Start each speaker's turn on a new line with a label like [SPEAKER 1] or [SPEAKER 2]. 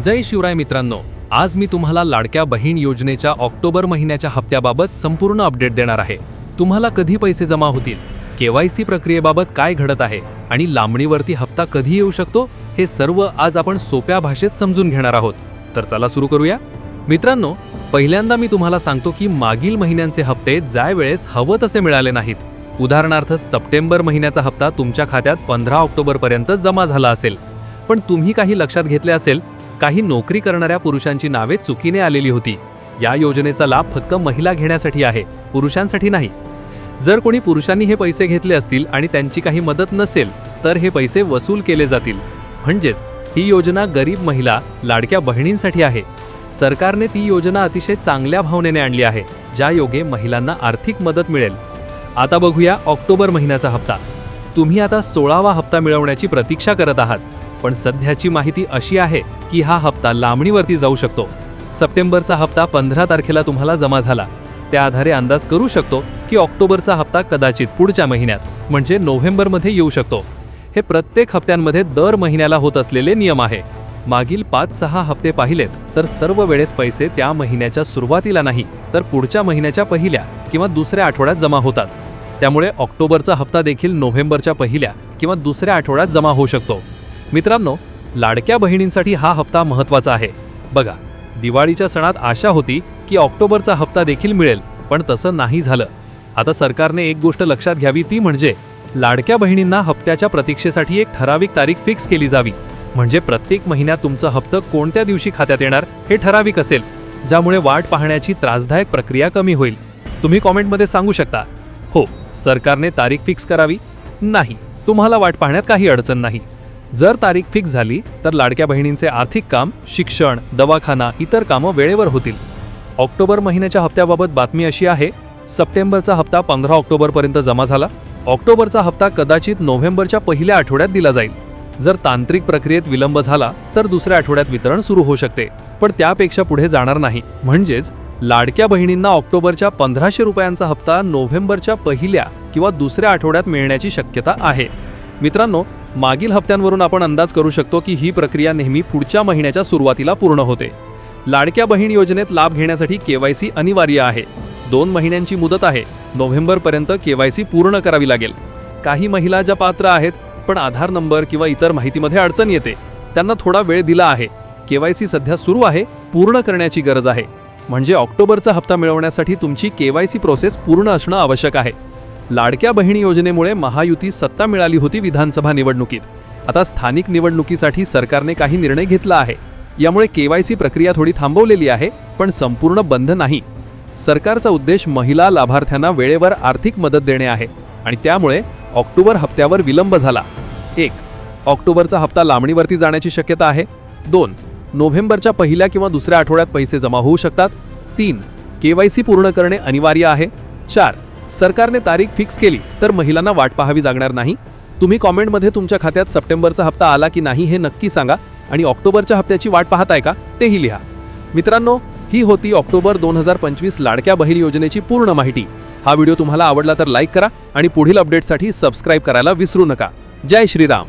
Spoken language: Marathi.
[SPEAKER 1] जय शिवराय मित्रांनो आज मी तुम्हाला लाडक्या बहीण योजनेच्या ऑक्टोबर महिन्याच्या हप्त्याबाबत संपूर्ण अपडेट देणार आहे. तुम्हाला कधी पैसे जमा होतील? केवायसी प्रक्रियेबाबत काय घडत आहे? आणि लांबणीवरती हप्ता कधी येऊ शकतो? हे सर्व आज आपण सोप्या भाषेत समजून घेणार आहोत. तर चला सुरू करूया. मित्रांनो पहिल्यांदा मी तुम्हाला सांगतो की मागील महिन्यांचे हप्ते ज्या वेळेस हवं तसे मिळाले नाहीत. उदाहरणार्थ सप्टेंबर महिन्याचा हप्ता तुमच्या खात्यात पंधरा ऑक्टोबरपर्यंत जमा झाला असेल. पण तुम्ही काही लक्षात घेतले असेल काही नोकरी करणाऱ्या पुरुषांची नावे चुकीने आलेली होती. या योजनेचा लाभ फक्त महिला घेण्यासाठी आहे पुरुषांसाठी नाही. जर कोणी पुरुषांनी हे पैसे घेतले असतील आणि त्यांची काही मदत नसेल तर हे पैसे वसूल केले जातील. म्हणजेच ही योजना गरीब महिला लाडक्या बहिणींसाठी आहे. सरकारने ती योजना अतिशय चांगल्या भावनेने आणली आहे ज्या योगे महिलांना आर्थिक मदत मिळेल. आता बघूया ऑक्टोबर महिन्याचा हप्ता. तुम्ही आता सोळावा हप्ता मिळवण्याची प्रतीक्षा करत आहात. पण सध्याची माहिती अशी आहे की हा हप्ता लांबणीवरती जाऊ शकतो. सप्टेंबरचा हप्ता पंधरा तारखेला तुम्हाला जमा झाला. त्या आधारे अंदाज करू शकतो की ऑक्टोबरचा हप्ता कदाचित पुढच्या महिन्यात म्हणजे नोव्हेंबरमध्ये येऊ शकतो. हे प्रत्येक हप्त्यांमध्ये दर महिन्याला होत असलेले नियम आहे. मागील पाच सहा हप्ते पाहिलेत तर सर्व वेळेस पैसे त्या महिन्याच्या सुरुवातीला नाही तर पुढच्या महिन्याच्या पहिल्या किंवा दुसऱ्या आठवड्यात जमा होतात. त्यामुळे ऑक्टोबरचा हप्ता देखील नोव्हेंबरच्या पहिल्या किंवा दुसऱ्या आठवड्यात जमा होऊ शकतो. मित्रांनो लाडक्या बहिणींसाठी हा हप्ता महत्त्वाचा आहे. बघा दिवाळीच्या सणात आशा होती की ऑक्टोबरचा हप्ता देखील मिळेल पण तसं नाही झालं. आता सरकारने एक गोष्ट लक्षात घ्यावी ती म्हणजे लाडक्या बहिणींना हप्त्याच्या प्रतीक्षेसाठी एक ठराविक तारीख फिक्स केली जावी. म्हणजे प्रत्येक महिन्यात तुमचं हप्ता कोणत्या दिवशी खात्यात येणार हे ठराविक असेल ज्यामुळे वाट पाहण्याची त्रासदायक प्रक्रिया कमी होईल. तुम्ही कॉमेंटमध्ये सांगू शकता हो सरकारने तारीख फिक्स करावी? नाही तुम्हाला वाट पाहण्यात काही अडचण नाही. जर तारीख फिक्स झाली तर लाडक्या बहिणींचे आर्थिक काम शिक्षण दवाखाना इतर कामं वेळेवर होतील. ऑक्टोबर महिन्याच्या हप्त्याबाबत बातमी अशी आहे सप्टेंबरचा हप्ता पंधरा ऑक्टोबरपर्यंत जमा झाला. ऑक्टोबरचा हप्ता कदाचित नोव्हेंबरच्या पहिल्या आठवड्यात दिला जाईल. जर तांत्रिक प्रक्रियेत विलंब झाला तर दुसऱ्या आठवड्यात वितरण सुरू होऊ शकते. पण त्यापेक्षा पुढे जाणार नाही. म्हणजेच लाडक्या बहिणींना ऑक्टोबरच्या पंधराशे रुपयांचा हप्ता नोव्हेंबरच्या पहिल्या किंवा दुसऱ्या आठवड्यात मिळण्याची शक्यता आहे. मित्रांनो मागील हप्त्यांवरून आपण अंदाज करू शकतो की ही प्रक्रिया नेहमी पुढच्या महिन्याच्या सुरुवातीला पूर्ण होते. लाडक्या बहीण योजनेत लाभ घेण्यासाठी केवायसी अनिवार्य आहे. दोन महिन्यांची मुदत आहे. नोव्हेंबरपर्यंत केवायसी पूर्ण करावी लागेल. काही महिला ज्या पात्र आहेत पण आधार नंबर किंवा इतर माहितीमध्ये अडचण येते. त्यांना थोडा वेळ दिला आहे. केवायसी सध्या सुरू आहे पूर्ण करण्याची गरज आहे. म्हणजे ऑक्टोबरचा हप्ता मिळवण्यासाठी तुमची केवायसी प्रोसेस पूर्ण असणं आवश्यक आहे. लाडक्या बहिणी योजनेमुळे महायुती सत्ता मिळाली होती विधानसभा निवडणुकीत. आता स्थानिक निवडणुकीसाठी सरकारने काही निर्णय घेतला आहे. यामुळे केवायसी प्रक्रिया थोडी थांबवलेली आहे पण संपूर्ण बंद नाही. सरकारचा उद्देश महिला लाभार्थ्यांना वेळेवर आर्थिक मदत देणे आहे आणि त्यामुळे ऑक्टोबर हप्त्यावर विलंब झाला. एक ऑक्टोबरचा हप्ता लांबणीवरती जाण्याची शक्यता आहे. दोन नोव्हेंबरच्या पहिल्या किंवा दुसऱ्या आठवड्यात पैसे जमा होऊ शकतात. तीन केवायसी पूर्ण करणे अनिवार्य आहे. चार सरकारने तारीख फिक्स केली तर महिलांना वाट पाहावी लागणार नाही? तुम्ही कॉमेंटमध्ये तुमच्या खात्यात सप्टेंबरचा हप्ता आला की नाही हे नक्की सांगा आणि ऑक्टोबरच्या हप्त्याची वाट पाहताय का तेही लिहा. मित्रांनो ही होती ऑक्टोबर दोन हजार पंचवीस लाडक्या बहीण योजनेची पूर्ण माहिती. हा व्हिडिओ तुम्हाला आवडला तर लाईक करा आणि पुढील अपडेटसाठी सबस्क्राईब करायला विसरू नका. जय श्रीराम.